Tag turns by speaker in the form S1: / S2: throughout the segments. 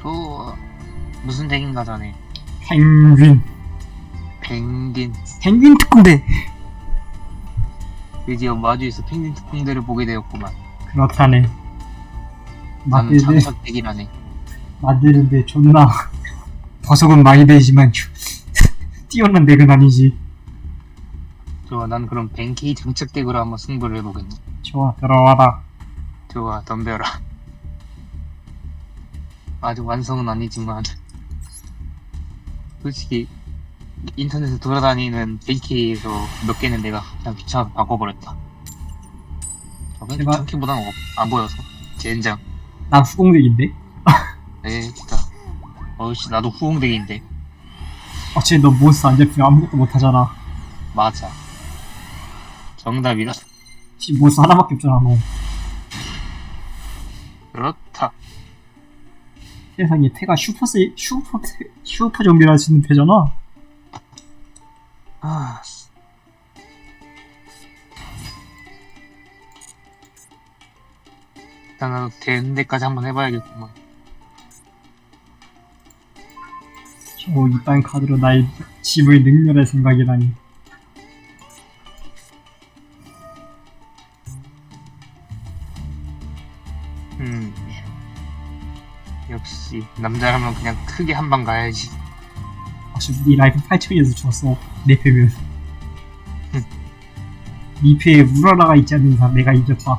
S1: 좋아. 무슨 덱인가 전에
S2: 펭귄
S1: 펭귄
S2: 펭귄 특공대
S1: 드디어 마주에서 펭귄 특공대를 보게 되었구만.
S2: 그렇다네
S1: 나는
S2: 맞대네
S1: 장착 덱이라네.
S2: 만드는데 존나 버섯은 많이 되지만 뛰어난 덱은 아니지
S1: 좋아, 난 그럼 뱅케이 장착 덱으로 한번 승부를 해보겠네.
S2: 좋아 들어와라
S1: 좋아, 덤벼라. 아직 완성은 아니지만 솔직히 인터넷에 돌아다니는 뱅케이에서 몇 개는 내가 그냥 귀찮아서 바꿔버렸다. 저건
S2: 제발.
S1: 귀찮기보다는 없- 안 보여서 젠장.
S2: 난 후공덱인데
S1: 에 진짜. 어이씨 나도 후홍덱인데
S2: 어차피 너 몬스터 안 잡히면 아무것도 못하잖아
S1: 맞아. 정답이다.
S2: 씨 몬스터 하나밖에 없잖아 너 세상에 태가 슈퍼 세 슈퍼 태- 슈퍼 정비를 할 수 있는 패잖아
S1: 아, 일단 나도 되는 데까지 한번 해봐야겠구만.
S2: 저 이딴 카드로 나의 집을 능멸할 생각이라니
S1: 음. 역시 남자라면 그냥 크게 한 방 가야지.
S2: 혹시 네 라이프 8천이어서 줬어 내 패면 네 패에 우라라가 있지 않는 이상 내가 이겼다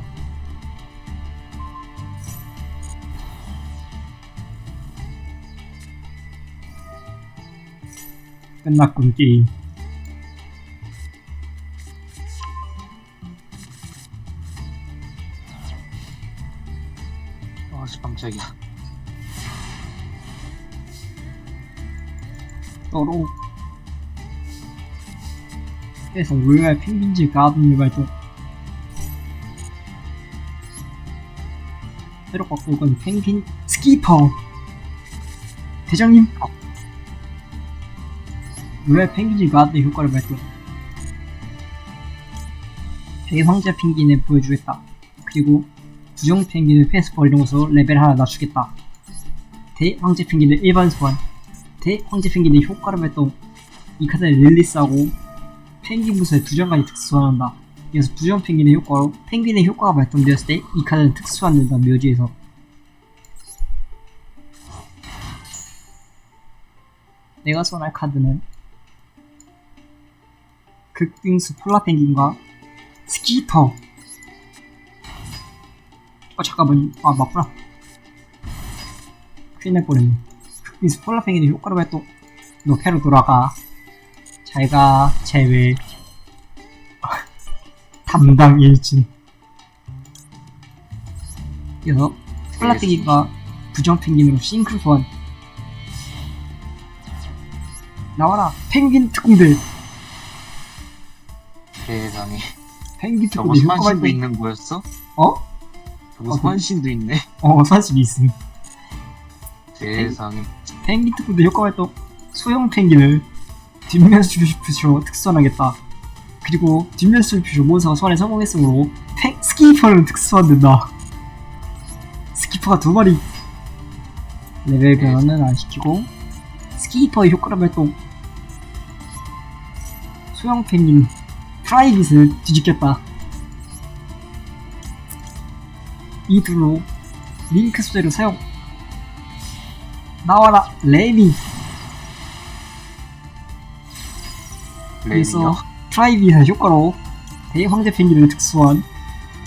S2: 끝났군 게임
S1: 아씨 깜짝이야.
S2: 떠로 그래서 로얄 펭귄즈 가든을 발동 새로 바꿀 건 펭귄 스키퍼. 대장님? 로얄 펭귄즈 가든 효과를 발동 대황자 펭귄을 보여주겠다. 그리고 부정 펭귄을 패스퍼 이용해서 레벨 하나 낮추겠다. 대황제 펭귄을 일반 소환 대 황제 펭귄의 효과를 발동 이 카드를 릴리스하고 펭귄 부서에 두 장까지 특수 소환한다. 이어서 부정 펭귄의 효과로 펭귄의 효과가 발동되었을 때 이 카드는 특수 소환된다 묘지에서. 내가 소환할 카드는 극빙수 폴라 펭귄과 스키터. 어 잠깐만. 아 맞구나. 큰일 날 뻔했네 폴라 펭귄의 효과로 발동 너 패로 돌아가 잘가 제외 담당 일진 이어서 폴라펭귄과 부정 펭귄으로 싱크로 소환 나와라 펭귄 특공대
S1: 세상에.
S2: 펭귄
S1: 저거
S2: 특공대 효과
S1: 소환신도
S2: 발동
S1: 있는 거였어?
S2: 어?
S1: 저거
S2: 어,
S1: 소환신도 있네.
S2: 어 사실 있음
S1: 세상에.
S2: 펭귄 특공대 효과 발동 소형 펭귄을 뒷면 수표시로 특수환하겠다. 그리고 뒷면 수표시 몬스터가 소환에 성공했으므로 팽, 스키퍼를 특수환된다. 스키퍼가 두 마리 레벨 변화는 안 시키고 스키퍼의 효과를 발동. 소형 펭귄 프라이빗을 뒤집겠다. 이 둘로 링크 소재로 사용 나와라 레미 그래서? 프라이빗의 효과로 대황제 펭귄을 특수한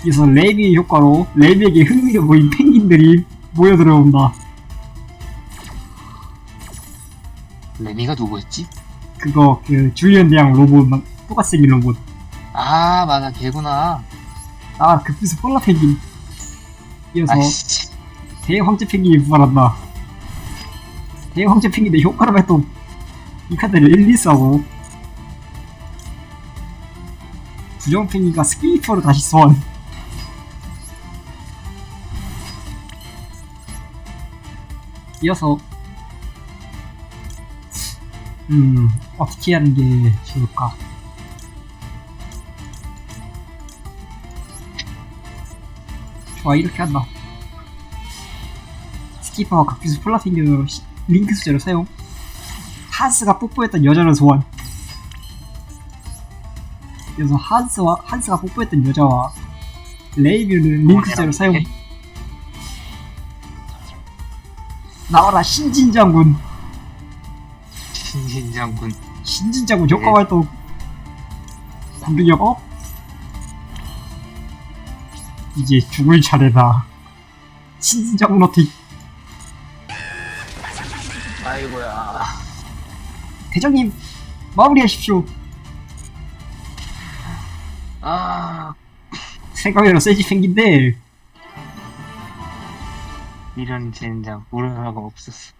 S2: 이어서 레미의 효과로 레미에게 흥미가 보인 펭귄들이 모여 들어온다
S1: 레미가 누구였지?
S2: 그거 그 줄리언 대왕 로봇 막 똑같이 생긴 로봇
S1: 아 맞아 걔구나.
S2: 아 급비스 폴라 펭귄 이어서
S1: 아이씨.
S2: 대황제 펭귄이 부활한다 대황제 펭귄의 효과를 발동 이 카드를 릴리스하고 부정 펭귄과 스키퍼로 다시 소환. 이어서 음 어떻게 하는 게 좋을까? 좋아 이렇게 한다. 스티파와 각기수 플라팅기로 링크 수제로 사용. 한스가 뽀뽀했던 여자를 소환. 그래서 한스와 한스가 뽀뽀했던 여자와 레이비를 링크 수제로 사용. 나와라 신진 장군.
S1: 신신장군.
S2: 신진 장군 효과 활동. 공격력 업 이제 죽을 차례다. 신진 장군 어택
S1: 아이고야.
S2: 대장님 마무리하십시오
S1: 아,
S2: 생각외로 세지 생긴데
S1: 이런 젠장. 우려사가 없었어.